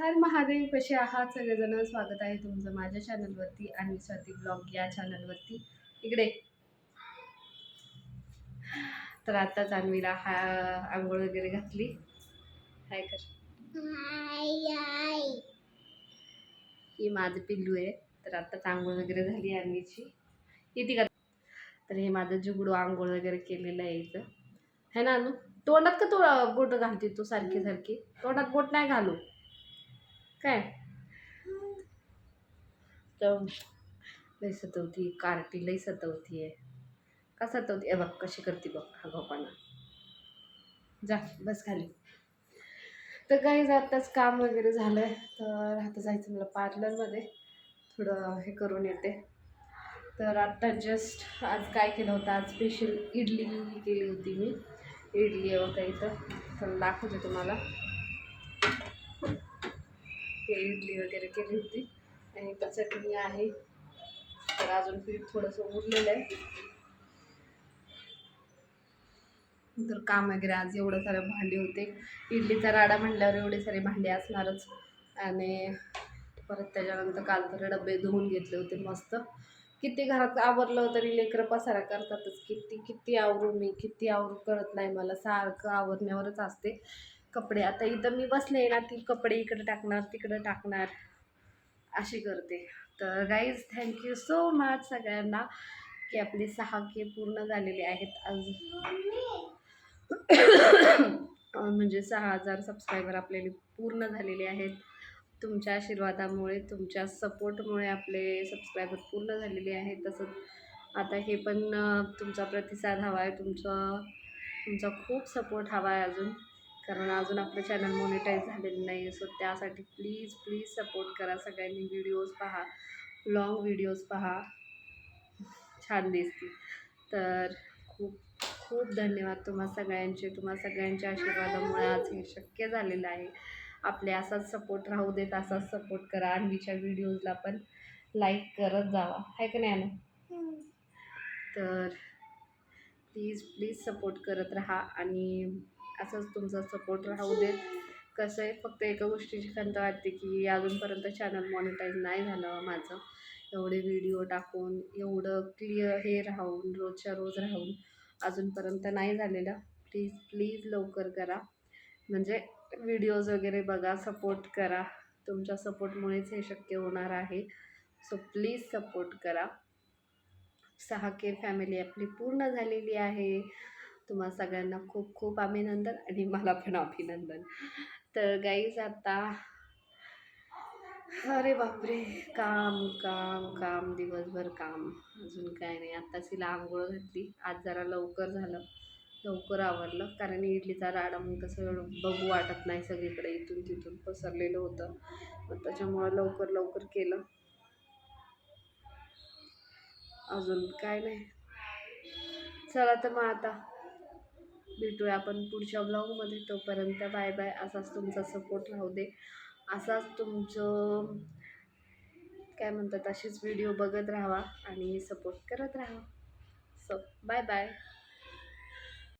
हर महादेव कसे आहात? सगळेजण स्वागत आहे तुमचं माझ्या चॅनलवरती आणि स्वाती ब्लॉग या चॅनलवरती इकडे. तर आता जान्हवीला हा आंघोळ वगैरे घातली. हाय कर. ही माझं पिल्लू आहे. तर आत्ताच आंघोळ वगैरे झाली अन्वीची येते का? तर हे माझं जुगडू आंघोळ वगैरे केलेलं आहे इथं. है ना अनु? तोंडात का तू बोट घालते तू सारखी सारखी? तोंडात बोट नाही घालू. काय? तर लई सतवती कार्टी लई सतवती आहे. का सतवती? बघ कशी करते बघ हा गोपाना जा बस खाली. तर काही आत्ताच काम वगैरे झालं आहे तर आता जायचं मला पार्लरमध्ये. थोडं हे करून येते. तर आत्ता जस्ट आज काय केलं होतं? आज स्पेशल इडली केली होती मी. इडली आहे इथं. तर दाखवते तुम्हाला. हे इडली वगैरे केली होती. आणि इथं चटणी आहे. तर अजून पीठ थोडंसं उरलेलं आहे. तर काम वगैरे आज एवढं सारं भांडी होते. इडलीचा राडा म्हणल्यावर एवढे सारे भांडे असणारच. आणि परत त्याच्यानंतर काल तर डबे धुवून घेतले होते मस्त. किती घरात आवरलं तरी लेकरं पसारा करतातच. किती किती आवरू मी किती आवरू कळत नाही मला. सारखं आवरण्यावरच असते. कपडे. आता इथं मी बसले ना ती कपडे इकडे टाकणार तिकडं टाकणार. अशी करते. तर गाईज थँक्यू सो मच सगळ्यांना की आपले सहा के पूर्ण झालेले आहेत आज. म्हणजे सहा हजार सबस्क्रायबर आपल्याला पूर्ण झालेले आहेत. तुमच्या आशीर्वादामुळे तुमच्या सपोर्टमुळे आपले सबस्क्रायबर पूर्ण झालेले आहेत. तसंच आता हे पण तुमचा प्रतिसाद हवा आहे. तुमचं तुमचा खूप सपोर्ट हवा आहे अजून. कारण अजून आपलं चॅनल मॉनिटाईज झालेलं नाही सो त्यासाठी प्लीज प्लीज सपोर्ट करा सगळ्यांनी. व्हिडिओज पहा. लॉंग व्हिडिओज पहा. छान दिसतील. तर खूप खूप धन्यवाद तुम्हा सगळ्यांचे. तुम्हा सगळ्यांच्या आशीर्वादामुळे आज हे शक्य झालेलं आहे. आपले असाच सपोर्ट राहू देत असाच सपोर्ट करा. आणवीच्या व्हिडिओजला पण लाईक करत जावा. आहे का नाही ना तर प्लीज प्लीज सपोर्ट करत राहा. आणि असंच तुमचा सपोर्ट राहू देत. कसं आहे फक्त एका गोष्टीची खंत वाटते की अजूनपर्यंत चॅनल मॉनिटाईज नाही झालं माझं. एवढे व्हिडिओ टाकून एवढं क्लिअर हे राहून रोजच्या रोज राहून अजूनपर्यंत नाही झालेलं. प्लीज प्लीज लवकर करा. म्हणजे व्हिडिओज वगैरे बघा सपोर्ट करा. तुमच्या सपोर्टमुळेच हे शक्य होणार आहे. सो प्लीज सपोर्ट करा. सहा के फॅमिली आपली पूर्ण झालेली आहे. तुम्हा सगळ्यांना खूप खूप अभिनंदन आणि मला पण अभिनंदन. तर गाईज आता अरे बापरे काम काम काम दिवसभर काम. अजून काय नाही आत्ताच हिला आंघोळ घातली. आज जरा लवकर झालं. लवकर आवरलं. कारण इडलीचा राडा मग कसं बघू वाटत नाही सगळीकडे इथून तिथून पसरलेलं होतं. मग त्याच्यामुळं लवकर लवकर केलं. अजून काय नाही. चला तर मग आता. भेटूया आपण पुढच्या ब्लॉगमध्ये तोपर्यंत बाय बाय असाच तुमचा सपोर्ट राहू दे. असाच तुमचं काय म्हणतात असेच व्हिडिओ बघत राहावा आणि सपोर्ट करत राहा सो बाय बाय